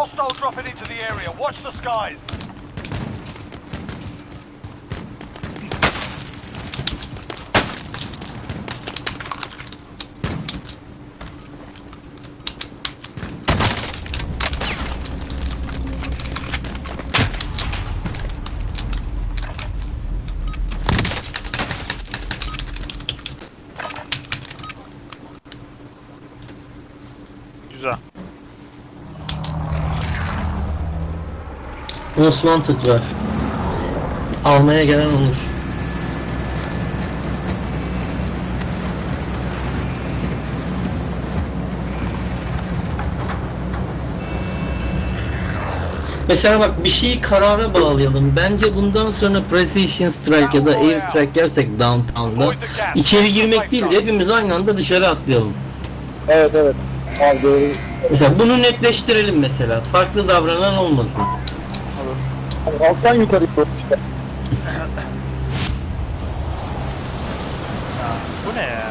Hostile dropping into the area. Watch the skies. Most Wanted var. Almaya gelen olur. Mesela bak bir şeyi karara bağlayalım. Bence bundan sonra Precision Strike ya da Air Strike yersek downtown'da içeri girmek değil de hepimiz aynı anda dışarı atlayalım. Evet evet. Abi doğru. Mesela bunu netleştirelim mesela. Farklı davranan olmasın. Abi alttan yukarı doğru işte. Bu ne ya?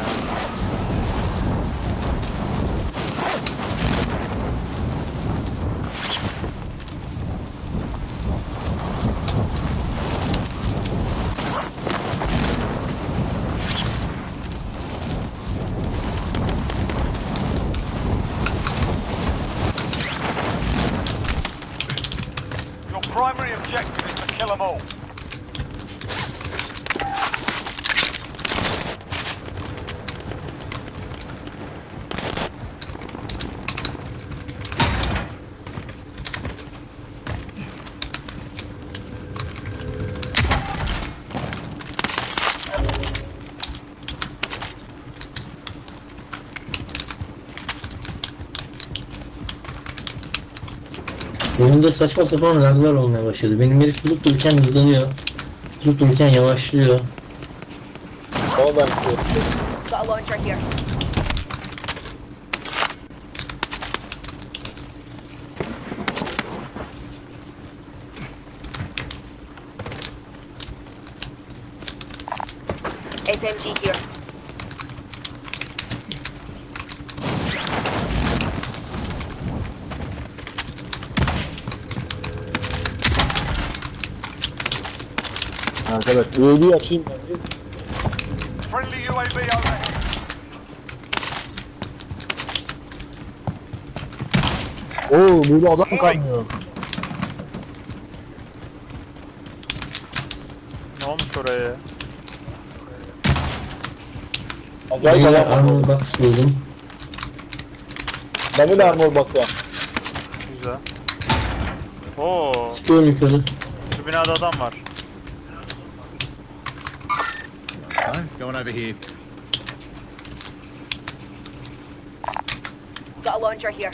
Your primary objective is to kill them all. Oyunda saçma sapan laglar olmaya başladı. Benim herif durup dururken hızlanıyor. Durup dururken yavaşlıyor. Ama ben size. Got a here. Evet. UAV'yi açayım ben. de. Friendly UAV overhead. Oo burada adam kaynıyor. Ne olmuş oraya ya? Acayip Yine adam var. armor box buldum. De armor bak var. Güzel. Oo, Çıkıyorum yukarı. şu binada adam var. I'm over here. Got a launcher here.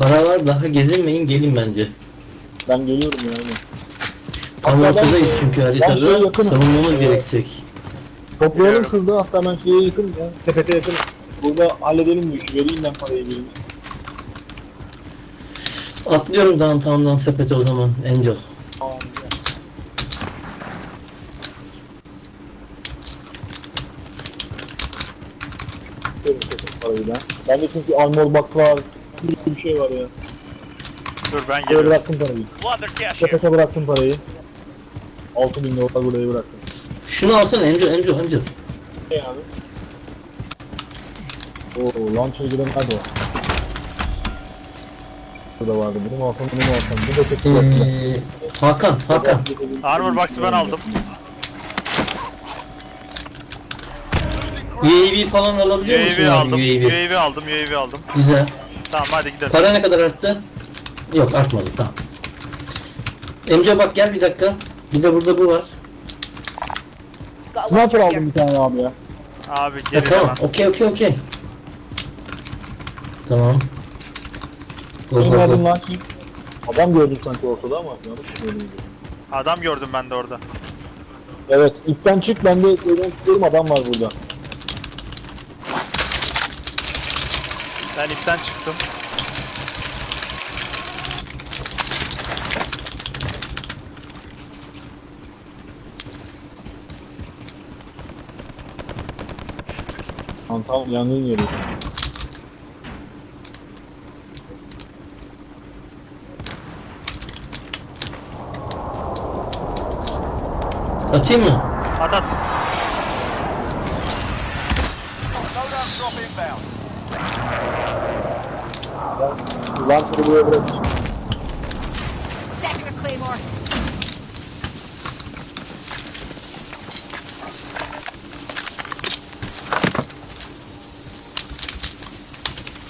Para var daha gezinmeyin gelin bence. Ben geliyorum yani. Tam Hatta ben- ortadayız çünkü ben şeye haritada yakınım. savunmamız Ee, gerekecek. Toplayalım Biliyorum. şurada hatta ben şeye yakınım ya. Sepete yakınım. Burada halledelim bu işi. Vereyim ben parayı birine. Atlıyorum downtown'dan sepete o zaman Angel. Tamam. sepet parayı ben. Bende çünkü armor box var. Bir şey var ya. Dur ben Buraya geliyorum. bıraktım parayı. Plunder cash here. Sepete bıraktım parayı. 6000 dolar buraya bıraktım. Şunu alsana Angel Angel Angel. Ne abi? Oo, launcher giren nerede o? Burada vardı. Bunu alsam, bunu alsam. Bu da kötü bıraktım. Ee, Hakan Hakan. Armor box'ı ben aldım. UAV falan alabiliyor musun UAV abi aldım. UAV aldım, UAV aldım. Güzel. Tamam hadi gidelim. Para ne kadar arttı? Yok artmadı tamam. Emce bak gel bir dakika. Bir de burada bu var. Got Sniper aldım bir tane abi ya. Abi Ha, geri tamam. hemen. Okey okey okey. Tamam. Go, go, go. Adam gördüm sanki ortada ama yanlış mı gördüm? Adam gördüm ben de orada. Evet ipten çık ben de çıkıyorum adam var burada. Ben ipten çıktım. Tamam tamam yangın yeri. Atayım mı? At at. Loadout drop inbound. Ben Lancer'ı buraya bırakacağım. Second of Claymore.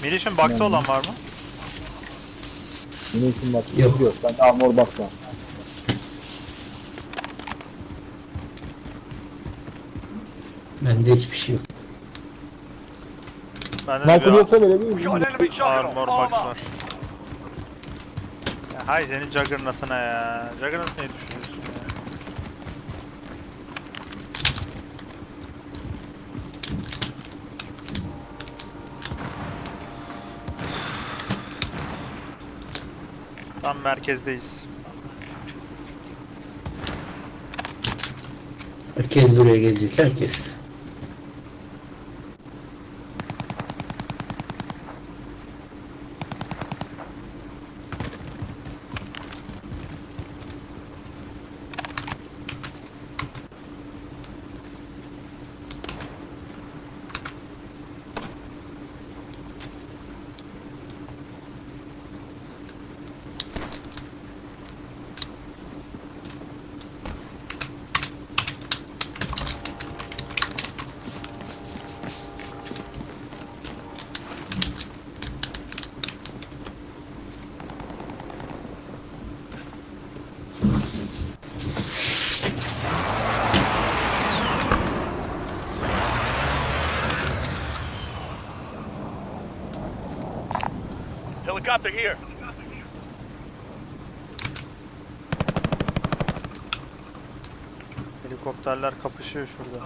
Munition box'ı olan var mı? İsim bak. Yok. Yok. Ben de armor box var. Bende hiçbir şey yok. Bende bir yoksa böyle değil We got an mi? enemy juggernaut. armor box Armor. var. Hay senin Juggernaut'ına ya. Juggernaut neyi düşünüyorsun ya? Tam merkezdeyiz. Herkes buraya gelecek. Herkes. Helicopter here. Helikopterler kapışıyor şurada.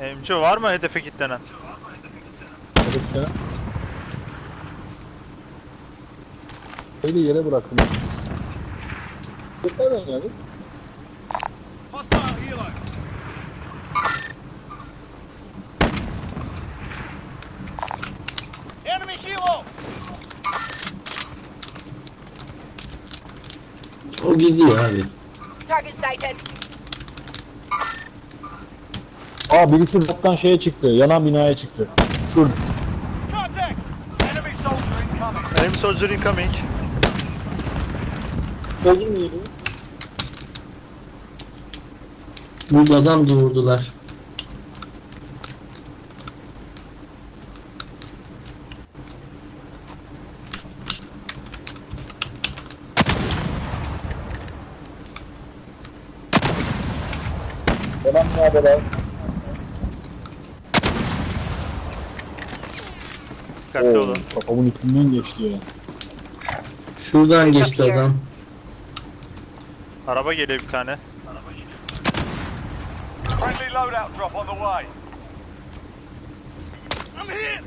Emci var mı hedefe kilitlenen? Evet ya. Öyle yere bıraktım. Göster ben yani. Hostile helo. Enemy helo. O gidiyor abi. Aa birisi bottan şeye çıktı. Yanan binaya çıktı. Dur. Enemy soldier incoming. Enemy soldier neydi? Burada adam doğurdular. Binadeler. Dikkatli olun. Kafamın üstünden geçti ya. Şuradan geçti adam. Araba geliyor bir tane. Friendly loadout drop on the way. I'm hit.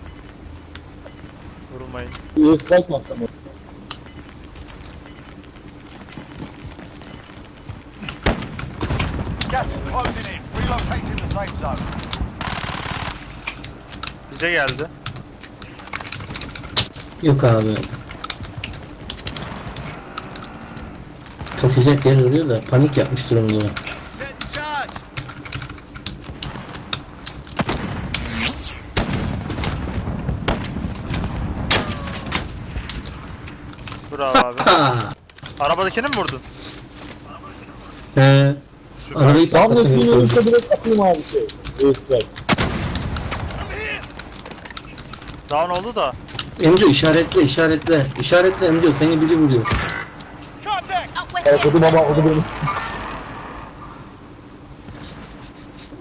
Vurulmayın. Bir strike mi atsam? Gas is closing in. Relocating the safe zone. Bize geldi. Yok abi. Kaçacak yer arıyor da panik yapmış durumda. Set charge. Bravo abi. Arabadakini mi vurdun? He. Arabayı Tam patlatın. hepsini önüne direkt atayım abi şey. Air strike. I'm hit. Down oldu da. Emco işaretle işaretle. İşaretle Emco seni biri vuruyor. Out with o da baba o da benim.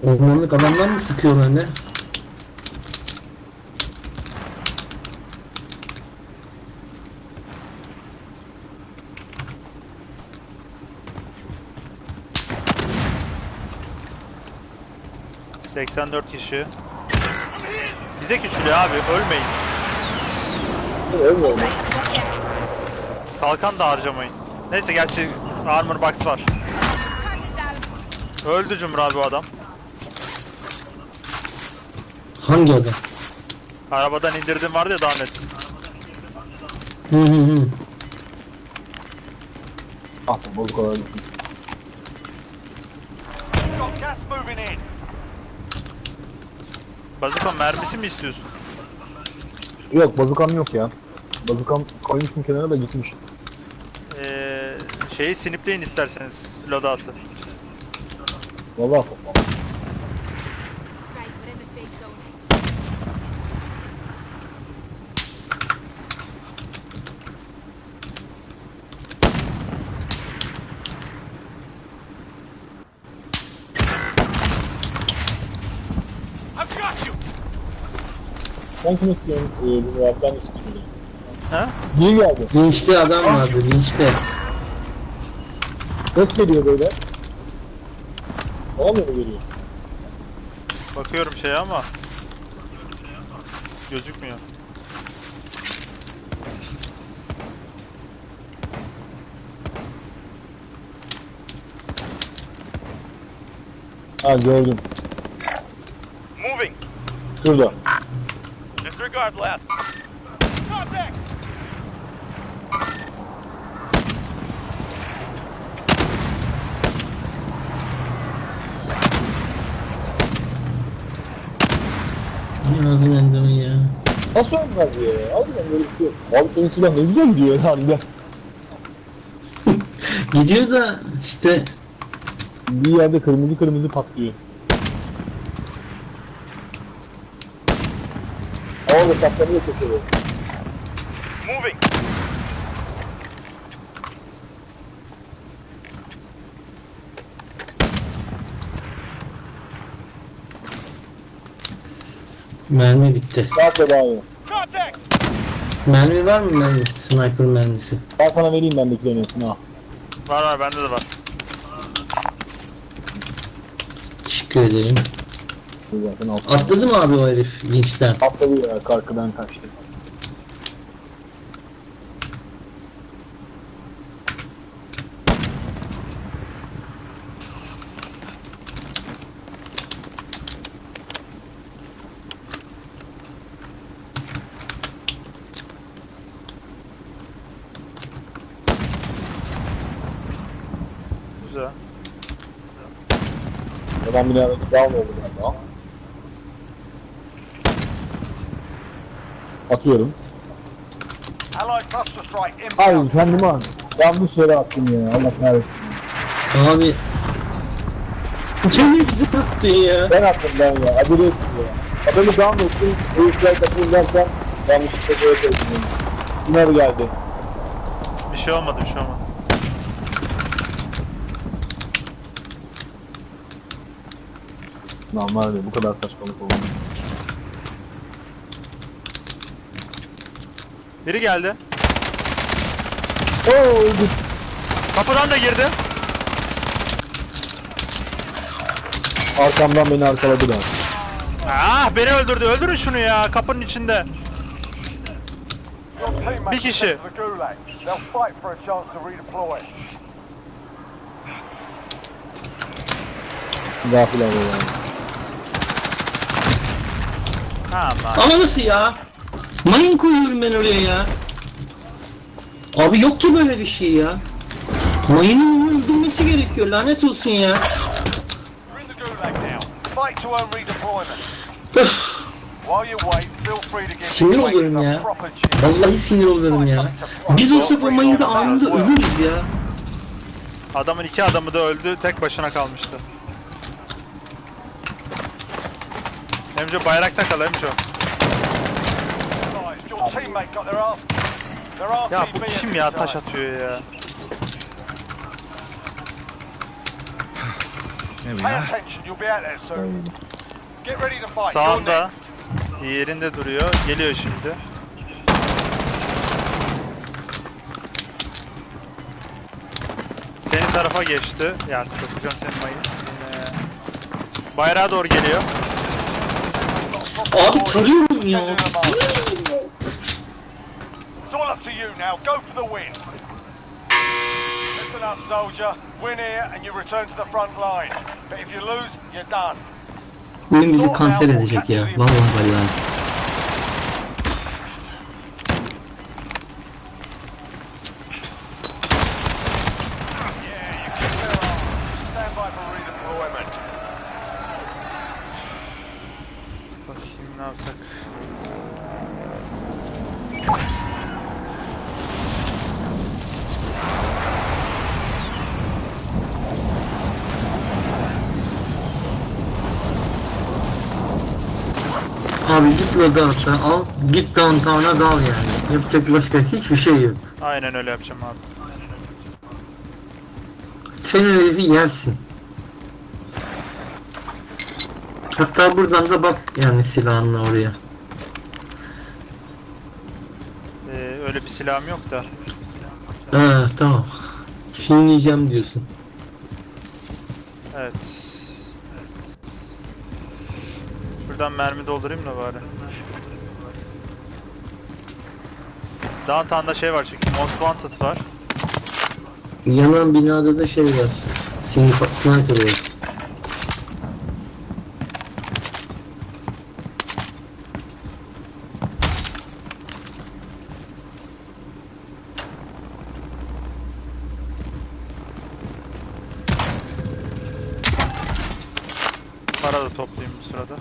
Ormanlık adamlar mı sıkıyor öyle? 84 kişi. Bize küçülüyor abi ölmeyin. Ölmüyorum. Look in. Kalkan da harcamayın. Neyse gerçi armor box var. Öldü Cumhur abi o adam. Hangi adam? Arabadan indirdim vardı ya daha net. Hı hı hı. Ah be bozuk Bazuka mermisi mi istiyorsun? Yok bazukam yok ya. Bazukam koymuştum kenara da gitmiş. Ee, şeyi sinipleyin isterseniz loadout'ı. Vallahi Right, we're in the safe zone. I've got you! Sen kim istiyorsun? Ee, bunu yap, ben istiyorum. Ha? Niye geldi? Linçli adam vardı linçli. Ses geliyor böyle. Bana mı geliyor? Bakıyorum şeye ama gözükmüyor. Ha gördüm. Moving. Şurada. Disregard left. Contact. Ağzından adamı ya. Nasıl ölmez ya? Harbiden böyle bir şey yok. Abi senin silah ne güzel gidiyor herhalde. Gidiyor da işte Bir yerde kırmızı kırmızı patlıyor. Orada saklanıyor köşede. Moving. mermi bitti. Ne yapıyor abi? Contact. Mermi var mı mermi? Sniper mermisi. Ben sana vereyim ben bekleyin hepsini ha. Var var bende de var. Teşekkür ederim. Bu zaten alt. Atladı mı abi o herif linçten? Atladı ya karkıdan kaçtı. Güzel. Adam bir arada down oldu galiba. Atıyorum. Ay al. Yanlış yere attım ya. Allah kahretsin. Abi Kendini bize attın ya. Ben attım ben ya. Acele ettim ya. Adamı down ettim. Uyuşlar kapıyı derken yanlışlıkla böyle koydum. yani. Bunlar geldi. Bir şey olmadı bir şey olmadı. Ya bu kadar saçmalık oldu. Biri geldi. Oo öldü. Kapıdan da girdi. Arkamdan beni arkaladı da. Ah beni öldürdü. Öldürün şunu ya kapının içinde. Bir kişi. Gafil abi ya. Ama nasıl ya? Mayın koyuyorum ben oraya ya. Abi yok ki böyle bir şey ya. Mayının öldürmesi gerekiyor lanet olsun ya. Sinir oluyorum ya. Vallahi sinir oluyorum ya. Biz olsak o mayında anında ölürüz ya. Adamın iki adamı da öldü. Tek başına kalmıştı. Emco bayrakta kal Emco. Guys, Your teammate got their ass. Their Ya bu kim ya taş atıyor ya. Pay attention, you'll be out there soon. Get ready to fight. You're Sağında. next. Yerinde duruyor. Geliyor şimdi. Senin tarafa geçti. Ya sokacağım senin mayın. Yine. Bayrağa doğru geliyor. Abi tarıyorum ya. It's all up to you now. Go for the win. Listen up, soldier. Win here and you return to the front line. But if you lose, you're done. Oyun bizi kanser edecek ya. Vallahi vallahi. Loadout'a al. Git downtown'a dal yani. Yapacak başka hiçbir şey yok. Aynen öyle yapacağım abi. Sen herifi yersin. Hatta buradan da bak yani silahınla oraya. Ee, öyle bir silahım yok da. Ha tamam. Filmleyeceğim diyorsun. Evet. Şuradan mermi doldurayım da bari. Downtown'da şey var çünkü Most Wanted var. Yanan binada da şey var. Sniper, var. Para da toplayayım bu sırada.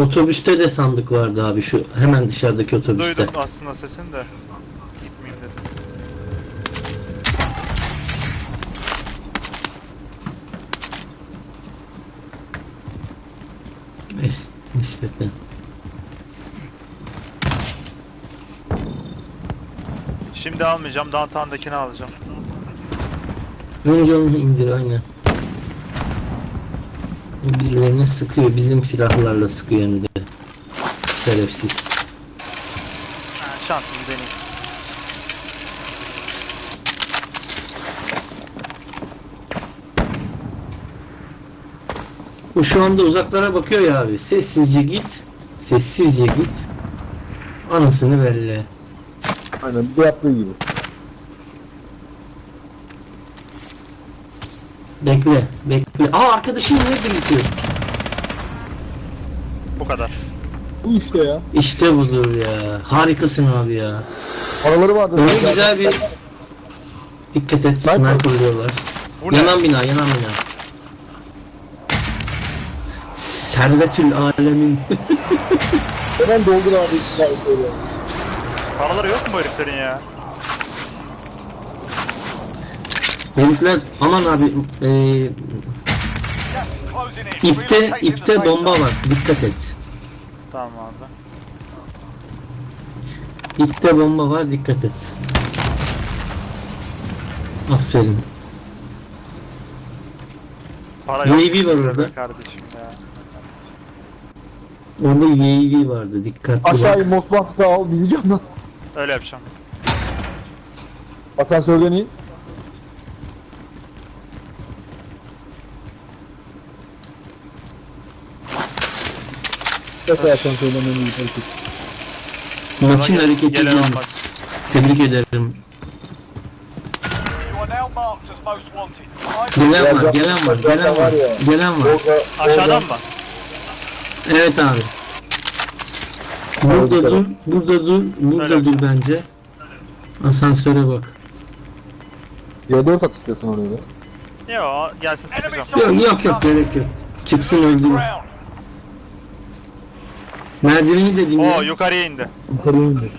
Otobüste de sandık vardı abi şu hemen dışarıdaki otobüste. Duydum aslında sesini de. Gitmeyeyim dedim. Eh, nispeten. Şimdi almayacağım. Downtown'dakini alacağım. Önce onu indir aynen. Bu Birilerine sıkıyor. Bizim silahlarla sıkıyor hem de. Şerefsiz. Ha, şansımı deneyeyim. Bu şu anda uzaklara bakıyor ya abi. Sessizce git. Sessizce git. Anasını belli. Aynen bir de yaptığı gibi. Bekle. Bekle. Aa arkadaşım ne bitiyor? Bu kadar. Bu işte ya. İşte budur ya. Harikasın abi ya. Paraları vardı. Öyle güzel bir... Dikkat et Sniper. sniper diyorlar. Bu ne? Yanan bina, yanan bina. Servetül alemin. Hemen doldur abi. Paraları yok mu bu heriflerin ya? Herifler aman abi e, in. ipte ipte bomba var. Dikkat et. Tamam abi. İpte bomba var. Dikkat et. Aferin. Para. UAV var orada. Kardeşim ya. Orada UAV vardı. Dikkatli Aşağıya bak. Mosbant'ı al bizi camdan. Öyle yapacağım. Asansörden in. Asansörden in. in. Maçın hareketi gelen yalnız. Tebrik ederim. You are now marked as most wanted. Find Gelen var, Ya, gelen var, gelen var. ya. Gelen var. Aşağıdan mı? Evet abi. Burada dur, burada dur, burada Öyle. dur bence. Asansöre bak. C4 at istiyorsun oraya da. Yo gelsin sıkacağım. Yok yok yok gerek yok. Çıksın öldürür. ground. Merdiveni de dinle. Oo yukarıya indi. Yukarıya indir.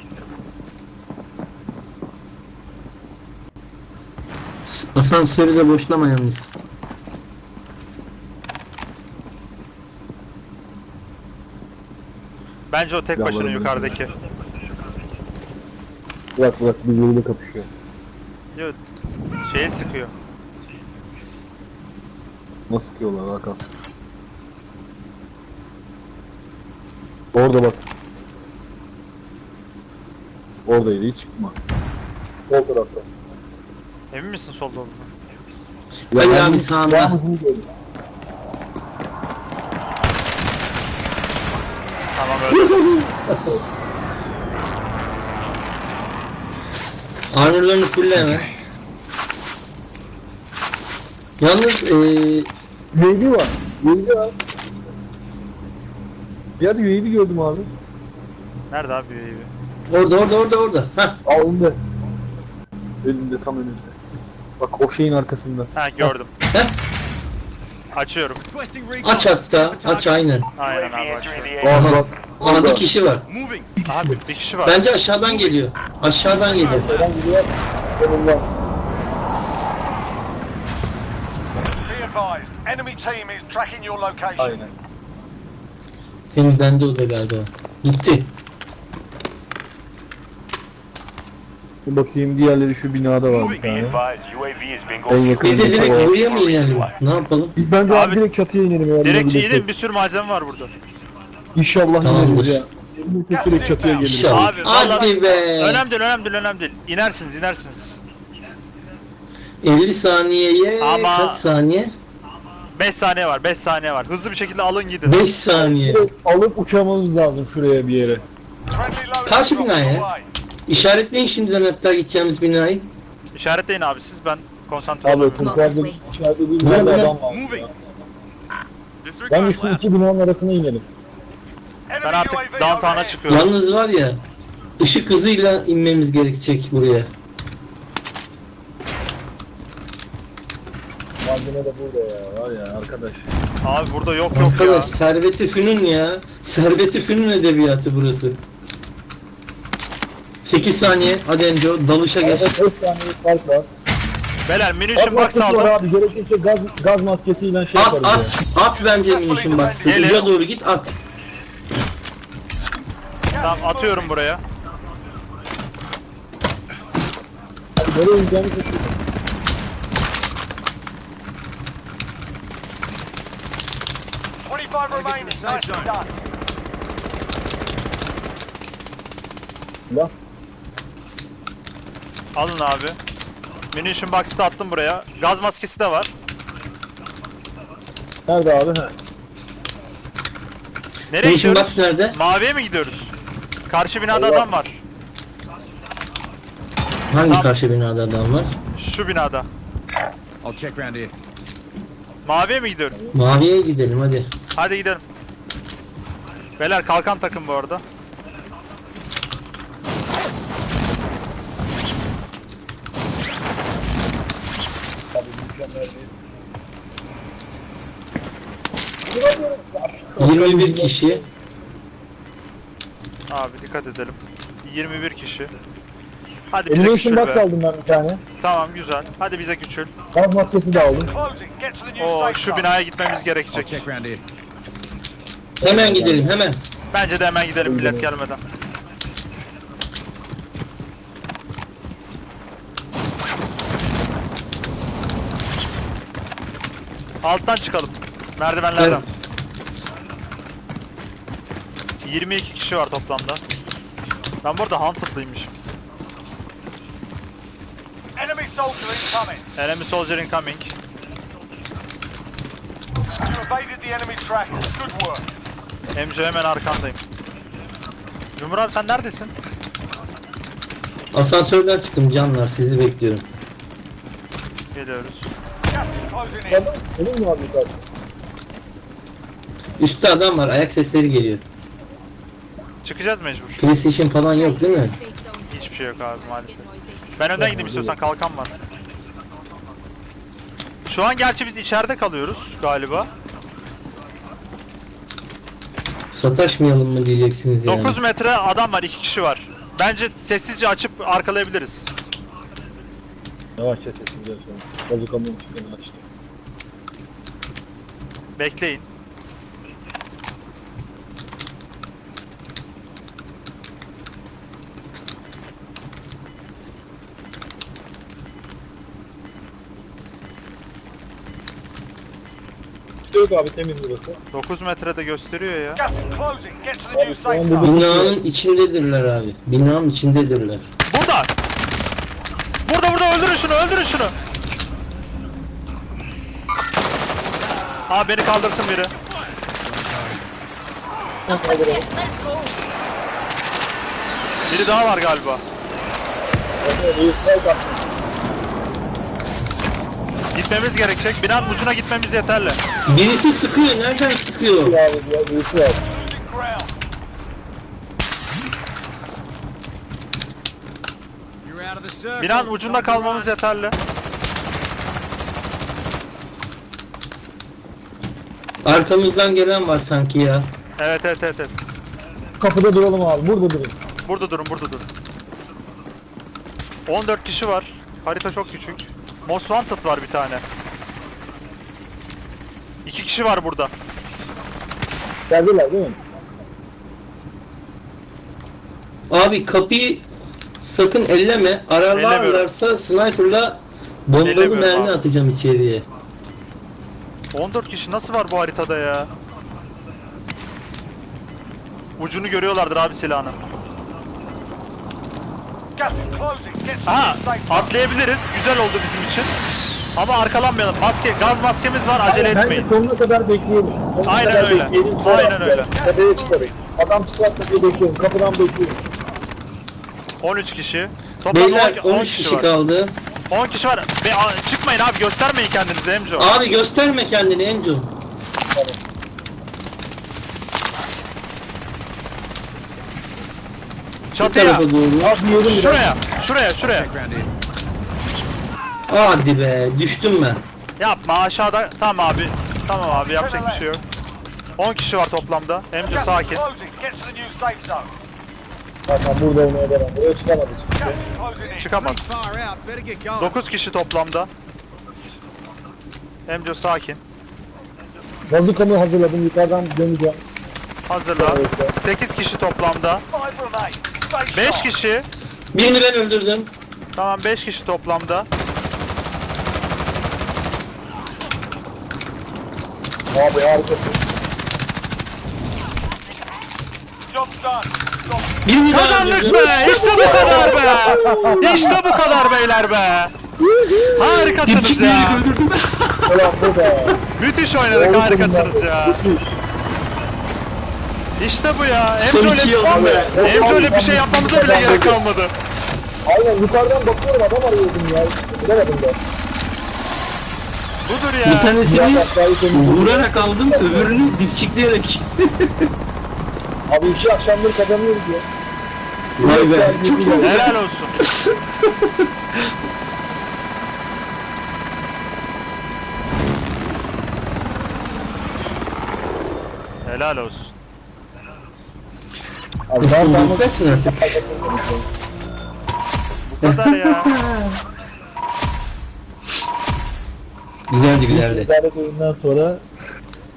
Asansörü de boşlama yalnız. Bence o tek başına Yalvarırım. yukarıdaki. Bırak bırak birbiriyle kapışıyor. Yo şeye sıkıyor. Nasıl sıkıyorlar Hakan? Orada bak. Oradaydı hiç çıkma. Sol tarafta. Emin misin solda olduğunu? Ya Ali abi sağında. Tamam öyle. Armorlarını fulleme. Yalnız eee... Neydi var? Neydi var? Bir yerde UAV gördüm abi. Nerede abi UAV? orada orada orada orada. Hah. Aa önünde. Önünde tam önünde. Bak o şeyin arkasında. Ha gördüm. Heh. Açıyorum. Aç hatta. Aç aynen. Aynen abi açıyorum. Aa bak. Aa bir kişi var. Abi bir kişi var. Bence aşağıdan geliyor. Aşağıdan geliyor. Önünden. Be advised, enemy team is tracking your location. Aynen. Temizlendi o da galiba. Gitti. Bir bakayım diğerleri şu binada var bir tane. En yakın Biz de direkt var. oraya mı inelim? Ne yapalım? Biz bence abi, Abi, direkt çatıya inelim eğer Direkt inebilirsek. iyiydim bir sürü malzeme var burada. İnşallah Tamamdır. ineriz ya. İnersek direkt çatıya geliriz. İnşallah. Abi, vallahi- Hadi be. Önemli değil önemli değil önemli değil. İnersiniz inersiniz. 50 saniyeye Ama- kaç saniye? 5 saniye var 5 saniye var. Hızlı bir şekilde alın gidin. 5 saniye. Alıp uçamamız lazım şuraya bir yere. Karşı dropping bina ya. away. İşaretleyin şimdiden hatta gideceğimiz binayı. İşaretleyin abi siz ben konsantre Abi olamıyorum. kurtardım. İçeride bir adam var. Moving. Disregard Bence şu iki binanın arasına inelim. Ben artık downtown'a çıkıyorum. Yalnız var ya ışık hızıyla inmemiz gerekecek buraya. Malzeme de burada ya. Var ya arkadaş. Abi burada yok yok Arkadaş ya. serveti fünün ya. Serveti fünün edebiyatı burası. 8 saniye. Hadi Emco dalışa geç. Evet 5 saniye fark var. Beyler Gaz munition box maskesi var aldım. abi. Gerekirse gaz, gaz maskesiyle şey At yaparız at. ya. At bence munition box'ı. Geliyor. Uca doğru git at. Tamam atıyorum buraya. Nereye ineceğini şaşırdım. Twenty-five Gotta get to remaining. Nicely done. Silah. Alın abi. Munition box'ı da attım buraya. Gaz maskesi de var. Nerede abi? He. Nereye Munition gidiyoruz? box nerede? Maviye mi gidiyoruz? Karşı binada Allah. adam var. Hangi Tamam. karşı binada adam var? Şu binada. I'll check round here. Maviye mi gidiyorum? Maviye gidelim hadi. Hadi gidelim. Beyler kalkan takım bu arada. Mükemmel bir. 21 kişi. Abi dikkat edelim. 21 kişi. Hadi bize Animation küçül box be. aldım ben bir tane. Tamam güzel. Hadi bize küçül. Gaz maskesi de aldım. Oo şu binaya gitmemiz gerekecek. check round here. Hemen gidelim hemen. Bence de hemen gidelim millet gelmeden. Alttan çıkalım. Merdivenlerden. 22 kişi var toplamda. Ben burada Hunted'lıymışım. Enemy soldier incoming. Enemy soldier incoming. You evaded the enemy trackers. Good work. MC hemen arkandayım. Cumhur abi sen neredesin? Asansörden çıktım canlar sizi bekliyorum. Geliyoruz. Adam, Olur mu abi? Üstte adam var ayak sesleri geliyor. Çıkacağız mecbur. PlayStation falan yok değil mi? Hiçbir şey yok abi maalesef. Ben önden gideyim istiyorsan kalkan var. Şu an gerçi biz içeride kalıyoruz galiba. Sataşmayalım mı diyeceksiniz yani. 9 metre adam var, 2 kişi var. Bence sessizce açıp arkalayabiliriz. Yavaşça sesini de sonra. Bazukamın çıkanı açtı. Bekleyin. Yok abi temiz burası. 9 metrede gösteriyor ya. Gas is closing. Get to the new Abi şu safe an zone. burada Binanın içindedirler abi. Binanın içindedirler. Burada! Burada burada öldürün şunu öldürün şunu. Abi beni kaldırsın biri. Biri daha var galiba. Attım. Gitmemiz gerekecek. Binanın ucuna gitmemiz yeterli. Birisi sıkıyor. Nereden sıkıyor? Ya abi ya birisi var. Binanın ucunda kalmamız yeterli. Arkamızdan gelen var sanki ya. Evet evet evet. evet. Kapıda duralım abi. Burada durun. Burada durun burada durun. 14 kişi var. Harita çok küçük. Most Wanted var bir tane. İki kişi var burada. Geldiler değil mi? Abi kapıyı sakın elleme. Ararlarlarsa sniper'la bombalı Ellemiyorum mermi abi. atacağım içeriye. 14 kişi nasıl var bu haritada ya? Ucunu görüyorlardır abi silahının. Gas is closing. Get to Aha the safe zone. atlayabiliriz. Güzel oldu bizim için. Ama arkalanmayalım. Maske, gaz maskemiz var. Acele Bence etmeyin. sonuna kadar bekleyelim. Sonuna Aynen kadar öyle. bekleyelim, sonra Aynen öyle. Tepeye çıkarız. Adam çıkarsa diye bekliyorum. Kapıdan bekliyorum. 13 kişi. Toplam Beyler 10, 10 13 kişi kişi var. kaldı. 10 kişi var. Be, çıkmayın abi göstermeyin kendinizi Emco. Abi gösterme kendini Enzo. Bu Çatıya. tarafa doğru. Yiyelim biraz. Şuraya. Şuraya şuraya. Hadi be düştüm ben. Yapma aşağıda. Tamam abi. Tamam abi yapacak bir şey yok. 10 kişi var toplamda. İs sakin. Tamam burada olmaya devam. Buraya çıkamadı. İn. Çıkamaz. Pretty far out. Better get going. 9 kişi toplamda. Emco sakin. Bazukamı hazırladım. Yukarıdan döneceğim. Hazırla. 8 kişi toplamda. Five remain. Stay 5 sharp. kişi. Birini ben öldürdüm. Tamam 5 kişi toplamda. Abi harikasın. Birini Kazandık öldürdüm. be! İşte bu kadar be! İşte bu kadar beyler be! Harikasınız Dipçikleri ya! öldürdüm. Ulan burada. Müthiş oynadık harikasınız ya! İşte bu ya! Son Emre iki öyle, aldım be. Emre öyle bir şey yapmamıza bile gerek kalmadı. Aynen yukarıdan bakıyorum adam arıyordum ya. Gidemedim de. Budur Bir ya! tanesini aşağıyı temizledim. vurarak aldım, öbürünü dipçikleyerek. Abi iki akşamdır kazanıyoruz ya. Vay be. Çok iyi. Helal olsun. Helal olsun. Abi ben Oğlum, ben Bitmesin artık. Bu kadar ya. Güzeldi güzeldi. İdare oyundan sonra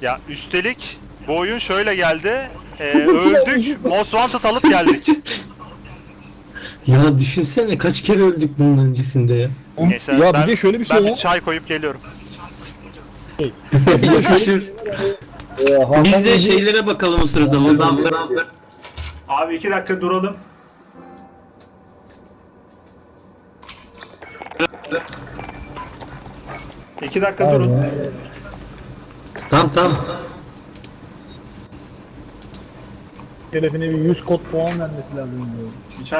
Ya üstelik bu oyun şöyle geldi. Ee, öldük, Most Wanted alıp geldik. Ya düşünsene kaç kere öldük bunun öncesinde ya. Gençler, Ya bir ben- de şöyle bir şey Ben ya. bir çay koyup geliyorum. Yakışır. e, Hakan Biz de şeylere bakalım o sırada. Ondan Abi iki dakika duralım. İki dakika durun. Tamam tamam. Şerefine bir 100 kod puan vermesi lazım. diyor.